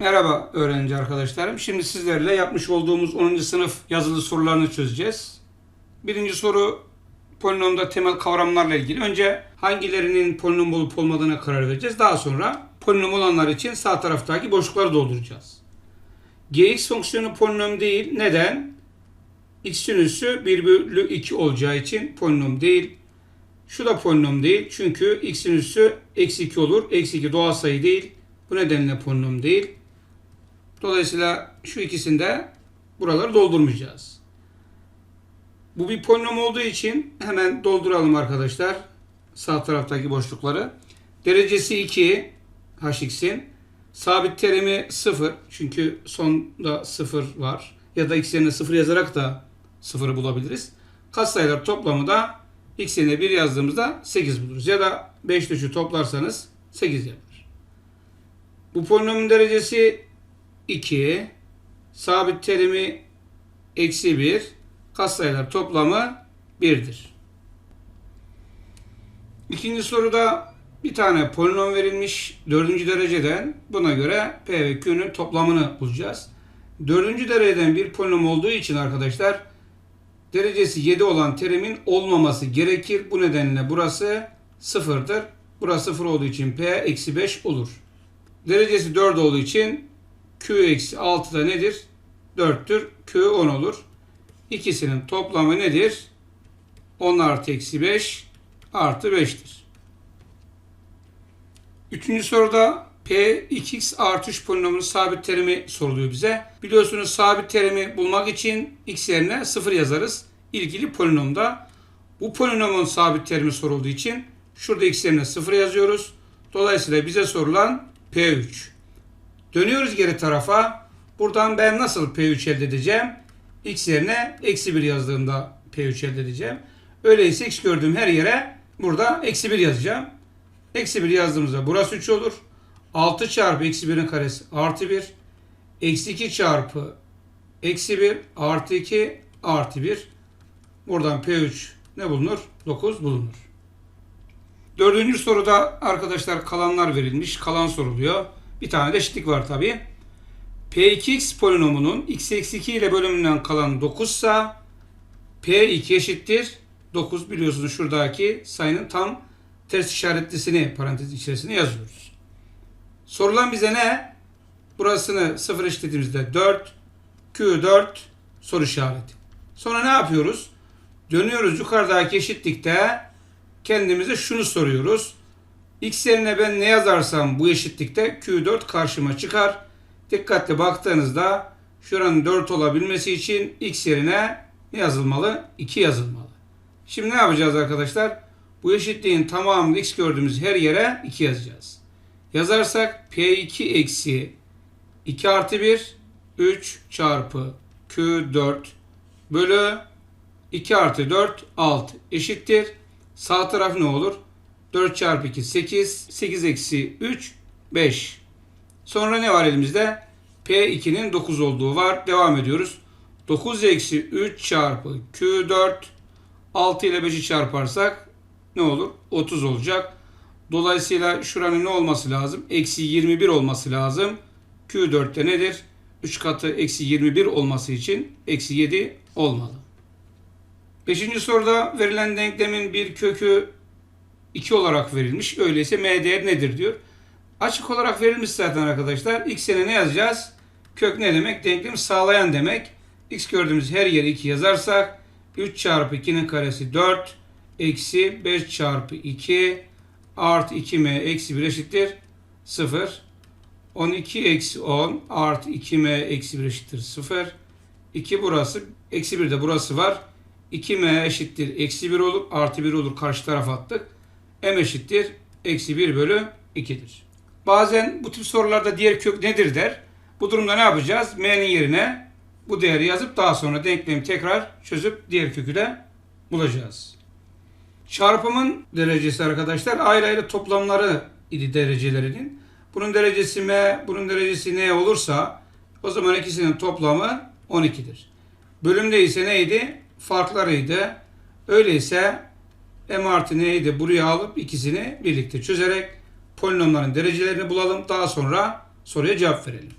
Merhaba öğrenci arkadaşlarım. Şimdi sizlerle yapmış olduğumuz 10. sınıf yazılı sorularını çözeceğiz. Birinci soru polinomda temel kavramlarla ilgili. Önce hangilerinin polinom olup olmadığına karar vereceğiz. Daha sonra polinom olanlar için sağ taraftaki boşlukları dolduracağız. gx fonksiyonu polinom değil. Neden? x sinüsü 1 bölü 2 olacağı için polinom değil. Şu da polinom değil. Çünkü x sinüsü eksi 2 olur. Eksi 2 doğal sayı değil. Bu nedenle polinom değil. Dolayısıyla şu ikisinde buraları doldurmayacağız. Bu bir polinom olduğu için hemen dolduralım arkadaşlar. Sağ taraftaki boşlukları. Derecesi 2 hx'in. Sabit terimi 0. Çünkü sonda 0 var. Ya da x yerine 0 yazarak da 0'ı bulabiliriz. Katsayılar toplamı da x yerine 1 yazdığımızda 8 buluruz. Ya da 5 ile şu toplarsanız 8 yapar. Bu polinomun derecesi 2. Sabit terimi eksi 1. Katsayılar toplamı 1'dir. İkinci soruda bir tane polinom verilmiş dördüncü dereceden. Buna göre P ve Q'nun toplamını bulacağız. Dördüncü dereceden bir polinom olduğu için arkadaşlar derecesi 7 olan terimin olmaması gerekir. Bu nedenle burası sıfırdır. Burası sıfır olduğu için P eksi 5 olur. Derecesi 4 olduğu için Q eksi 6 da nedir? 4'tür. Q 10 olur. İkisinin toplamı nedir? 10 artı eksi 5 artı 5'tir. Üçüncü soruda P 2x artı 3 polinomunun sabit terimi soruluyor bize. Biliyorsunuz sabit terimi bulmak için x yerine 0 yazarız. İlgili polinomda. Bu polinomun sabit terimi sorulduğu için şurada x yerine 0 yazıyoruz. Dolayısıyla bize sorulan P3. Dönüyoruz geri tarafa. Buradan ben nasıl P3 elde edeceğim? X yerine eksi 1 yazdığımda P3 elde edeceğim. Öyleyse x gördüğüm her yere burada eksi 1 yazacağım. Eksi 1 yazdığımızda burası 3 olur. 6 çarpı eksi 1'in karesi artı 1. Eksi 2 çarpı eksi 1 artı 2 artı 1. Buradan P3 ne bulunur? 9 bulunur. Dördüncü soruda arkadaşlar kalanlar verilmiş. Kalan soruluyor. Bir tane de eşitlik var tabi. P2x polinomunun x eksi 2 ile bölümünden kalan 9 ise P2 eşittir. 9 biliyorsunuz şuradaki sayının tam ters işaretlisini parantez içerisine yazıyoruz. Sorulan bize ne? Burasını 0 eşitlediğimizde 4, Q4 soru işareti. Sonra ne yapıyoruz? Dönüyoruz yukarıdaki eşitlikte kendimize şunu soruyoruz. X yerine ben ne yazarsam bu eşitlikte Q4 karşıma çıkar. Dikkatli baktığınızda şuranın 4 olabilmesi için X yerine ne yazılmalı? 2 yazılmalı. Şimdi ne yapacağız arkadaşlar? Bu eşitliğin tamamını X gördüğümüz her yere 2 yazacağız. Yazarsak P2 eksi 2 artı 1 3 çarpı Q4 bölü 2 artı 4 6 eşittir. Sağ taraf ne olur? 4 çarpı 2 8. 8 eksi 3 5. Sonra ne var elimizde? P2'nin 9 olduğu var. Devam ediyoruz. 9 eksi 3 çarpı Q4 6 ile 5'i çarparsak ne olur? 30 olacak. Dolayısıyla şuranın ne olması lazım? Eksi 21 olması lazım. Q4'te nedir? 3 katı eksi 21 olması için eksi 7 olmalı. Beşinci soruda verilen denklemin bir kökü 2 olarak verilmiş. Öyleyse m değer nedir diyor. Açık olarak verilmiş zaten arkadaşlar. X yerine ne yazacağız? Kök ne demek? Denklemi sağlayan demek. X gördüğümüz her yere 2 yazarsak 3 çarpı 2'nin karesi 4 eksi 5 çarpı 2 artı 2m eksi 1 eşittir 0. 12 eksi 10 artı 2m eksi 1 eşittir 0. 2 burası. Eksi 1 de burası var. 2m eşittir eksi 1 olur. Artı 1 olur. Karşı tarafa attık. M eşittir eksi 1 bölü 2'dir. Bazen bu tip sorularda diğer kök nedir der. Bu durumda ne yapacağız? m'nin yerine bu değeri yazıp daha sonra denklemi tekrar çözüp diğer kökü de bulacağız. Çarpımın derecesi arkadaşlar ayrı ayrı toplamları idi derecelerinin. Bunun derecesi m, bunun derecesi n olursa o zaman ikisinin toplamı 12'dir. Bölümde ise neydi? Farklarıydı. Öyleyse m artı n'yi de buraya alıp ikisini birlikte çözerek polinomların derecelerini bulalım. Daha sonra soruya cevap verelim.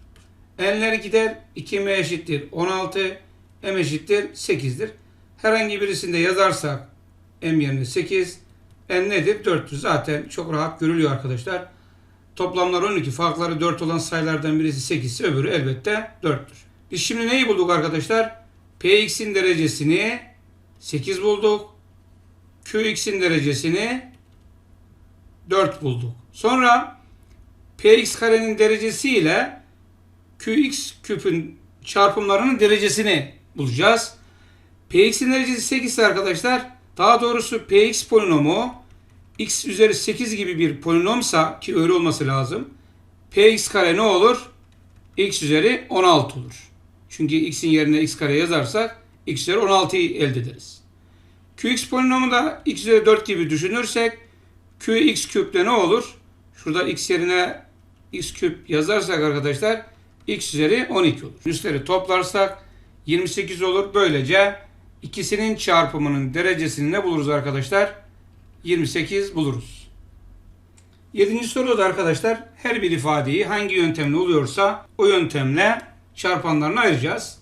n'ler gider. 2m eşittir 16. m eşittir 8'dir. Herhangi birisinde yazarsak m yerine 8. n nedir? 4'tür. Zaten çok rahat görülüyor arkadaşlar. Toplamlar 12. Farkları 4 olan sayılardan birisi 8 ise öbürü elbette 4'tür. Biz şimdi neyi bulduk arkadaşlar? Px'in derecesini 8 bulduk. Qx'in derecesini 4 bulduk. Sonra Px karenin derecesi ile Qx küpün çarpımlarının derecesini bulacağız. Px'in derecesi 8 ise arkadaşlar daha doğrusu Px polinomu x üzeri 8 gibi bir polinomsa ki öyle olması lazım. Px kare ne olur? x üzeri 16 olur. Çünkü x'in yerine x kare yazarsak x üzeri 16'yı elde ederiz. Qx polinomu da x üzeri 4 gibi düşünürsek Qx küple ne olur? Şurada x yerine x küp yazarsak arkadaşlar x üzeri 12 olur. Üstleri toplarsak 28 olur. Böylece ikisinin çarpımının derecesini ne buluruz arkadaşlar? 28 buluruz. Yedinci soruda da arkadaşlar her bir ifadeyi hangi yöntemle oluyorsa o yöntemle çarpanlarını ayıracağız.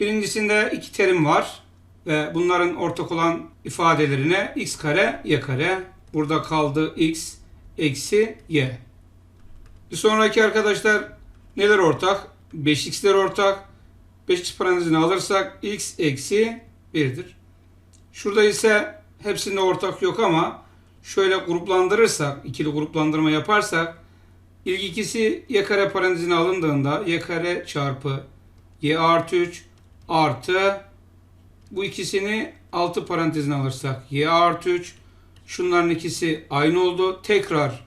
Birincisinde iki terim var ve bunların ortak olan ifadelerine x kare y kare. Burada kaldı x eksi y. Bir sonraki arkadaşlar neler ortak? 5x'ler ortak. 5x parantezini alırsak x eksi 1'dir. Şurada ise hepsinde ortak yok ama şöyle gruplandırırsak, ikili gruplandırma yaparsak ilk ikisi y kare parantezine alındığında y kare çarpı y artı 3 artı bu ikisini 6 parantezine alırsak y artı 3 şunların ikisi aynı oldu. Tekrar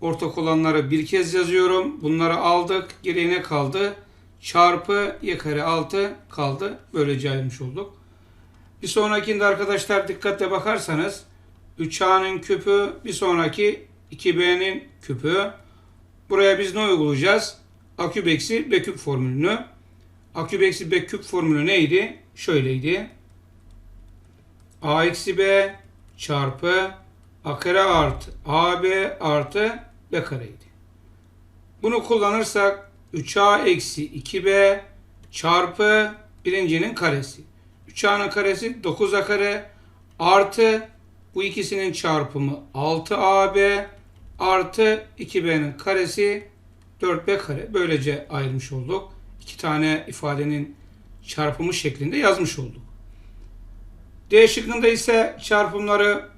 ortak olanları bir kez yazıyorum. Bunları aldık. Geriye ne kaldı? Çarpı y kare 6 kaldı. Böylece ayırmış olduk. Bir sonrakinde arkadaşlar dikkatle bakarsanız 3A'nın küpü bir sonraki 2B'nin küpü. Buraya biz ne uygulayacağız? A küp eksi B küp formülünü. A küp eksi B küp formülü neydi? Şöyleydi. A eksi B çarpı A kare artı AB artı B kareydi. Bunu kullanırsak 3A eksi 2B çarpı birincinin karesi. 3A'nın karesi 9A kare artı bu ikisinin çarpımı 6AB artı 2B'nin karesi 4B kare. Böylece ayırmış olduk. İki tane ifadenin çarpımı şeklinde yazmış olduk. D şıkkında ise çarpımları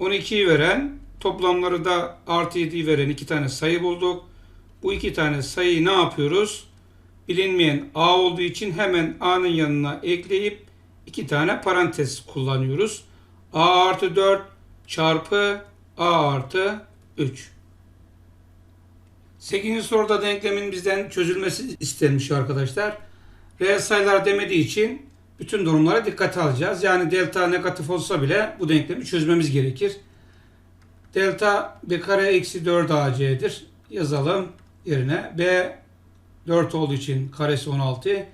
12'yi veren, toplamları da artı 7'yi veren iki tane sayı bulduk. Bu iki tane sayıyı ne yapıyoruz? Bilinmeyen A olduğu için hemen A'nın yanına ekleyip iki tane parantez kullanıyoruz. A artı 4 çarpı A artı 3. 8. soruda denklemin bizden çözülmesi istenmiş arkadaşlar. Reel sayılar demediği için bütün durumlara dikkate alacağız. Yani delta negatif olsa bile bu denklemi çözmemiz gerekir. Delta b kare eksi 4 ac'dir. Yazalım yerine. B 4 olduğu için karesi 16.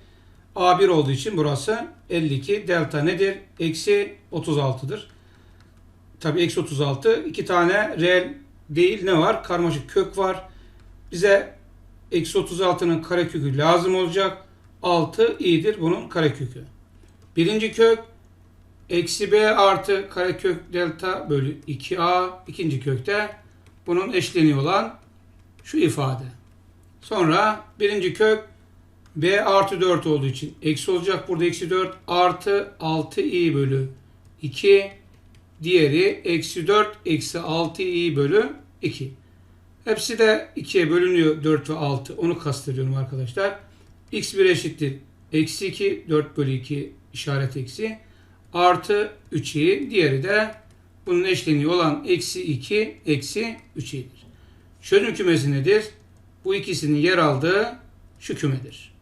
A1 olduğu için burası 52. Delta nedir? Eksi 36'dır. Tabi eksi 36. iki tane reel değil ne var? Karmaşık kök var. Bize eksi 36'nın karekökü lazım olacak. 6 iyidir bunun karekökü. Birinci kök eksi b artı karekök delta bölü 2a. ikinci kökte bunun eşleniği olan şu ifade. Sonra birinci kök b artı 4 olduğu için eksi olacak. Burada eksi 4 artı 6i bölü 2. Diğeri eksi 4 eksi 6i bölü 2. Hepsi de 2'ye bölünüyor 4 ve 6. Onu kastediyorum arkadaşlar. X1 eşittir. Eksi 2 4 bölü 2 işaret eksi. Artı 3i. Diğeri de bunun eşleniği olan eksi 2 eksi 3i'dir. Çözüm kümesi nedir? Bu ikisinin yer aldığı şu kümedir.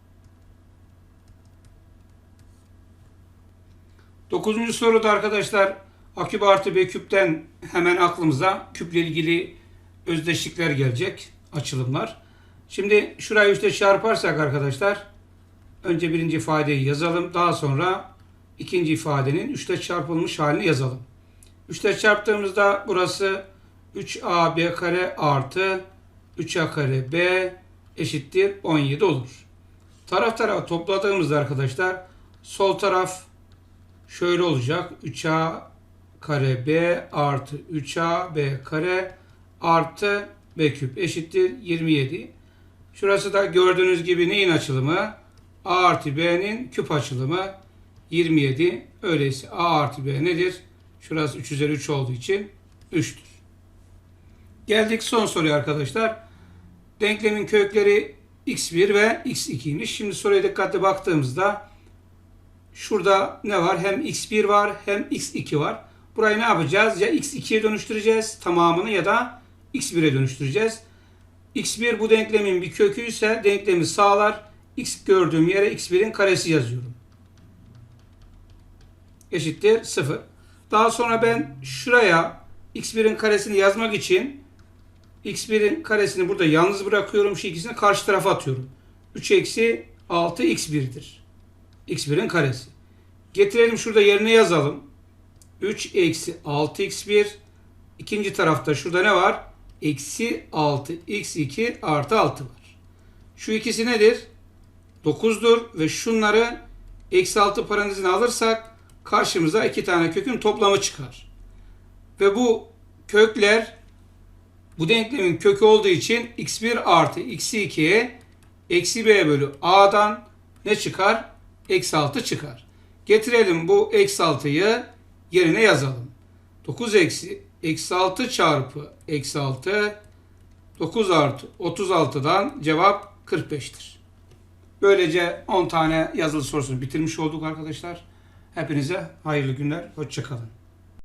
Dokuzuncu soruda arkadaşlar A küp artı B küpten hemen aklımıza küple ilgili özdeşlikler gelecek. Açılımlar. Şimdi şurayı üstte çarparsak arkadaşlar önce birinci ifadeyi yazalım. Daha sonra ikinci ifadenin üçte çarpılmış halini yazalım. Üçte çarptığımızda burası 3AB kare artı 3A kare B eşittir 17 olur. Taraf tarafa topladığımızda arkadaşlar sol taraf şöyle olacak. 3a kare b artı 3a b kare artı b küp eşittir 27. Şurası da gördüğünüz gibi neyin açılımı? a artı b'nin küp açılımı 27. Öyleyse a artı b nedir? Şurası 3 üzeri 3 olduğu için 3'tür. Geldik son soruya arkadaşlar. Denklemin kökleri x1 ve x2'ymiş. Şimdi soruya dikkatli baktığımızda şurada ne var? Hem x1 var hem x2 var. Burayı ne yapacağız? Ya x2'ye dönüştüreceğiz tamamını ya da x1'e dönüştüreceğiz. X1 bu denklemin bir kökü ise denklemi sağlar. x gördüğüm yere x1'in karesi yazıyorum. Eşittir 0. Daha sonra ben şuraya x1'in karesini yazmak için x1'in karesini burada yalnız bırakıyorum. Şu ikisini karşı tarafa atıyorum. 3 eksi 6 x1'dir. x1'in karesi. Getirelim şurada yerine yazalım. 3 eksi 6 x1. İkinci tarafta şurada ne var? Eksi 6 x2 artı 6 var. Şu ikisi nedir? 9'dur ve şunları eksi 6 parantezine alırsak karşımıza iki tane kökün toplamı çıkar. Ve bu kökler bu denklemin kökü olduğu için x1 artı x2'ye eksi b bölü a'dan ne çıkar? Eksi 6 çıkar. Getirelim bu eksi 6'yı yerine yazalım. 9 eksi eksi 6 çarpı eksi 6 9 artı 36'dan cevap 45'tir. Böylece 10 tane yazılı sorusunu bitirmiş olduk arkadaşlar. Hepinize hayırlı günler. Hoşçakalın.